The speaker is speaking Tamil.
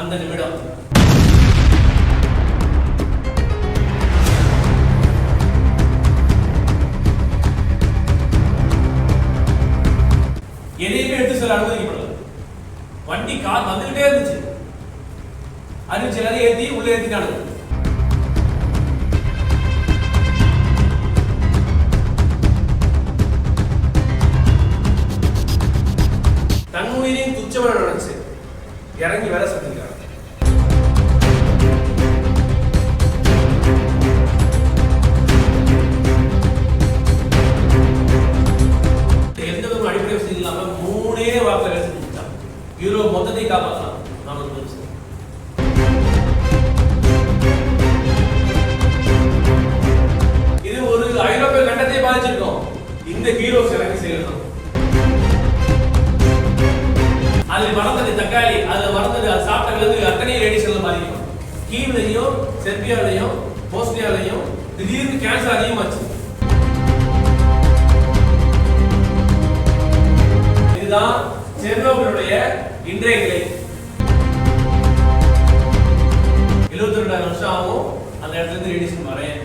அந்த நிமிடம். எதையுமே எடுத்து செல்ல அனுமதிக்கப்படல. வண்டி கார் வந்துகிட்டே இருந்துச்சு. அறிவிச்சு எல்லாரையும் ஏத்தி உள்ள ஏத்திட்டானுங்க தன் உயிரையும் துச்சமான நினைச்சு இறங்கி வேலை செஞ்சிருக்காங்க எந்த ஒரு அடிப்படை வசதி இல்லாம மூணே வார்த்தை வேலை செஞ்சுட்டான். யூரோ மொத்தத்தை காப்பாற்றலாம் நாம புரிஞ்சு இது ஒரு ஐரோப்பிய கண்டத்தை பாதிச்சிருக்கோம். இந்த ஹீரோஸ் இறங்கி செய்யணும். அதில் வளர்ந்தது தக்காளி அதில் வளர்ந்தது அது சாப்பிட்ட விலங்கு அத்தனை ரேடியேஷன்ல பாதிக்கும். கீவ்லையும் செர்பியாலையும் போஸ்னியாலையும் திடீர்னு கேன்சர் அதிகமாச்சு. இதுதான் செர்னோபிலுடைய இன்றைய நிலை. எழுபத்தி ரெண்டாயிரம் வருஷம் ஆகும் அந்த இடத்துல இருந்து ரேடியேஷன் வரேன்.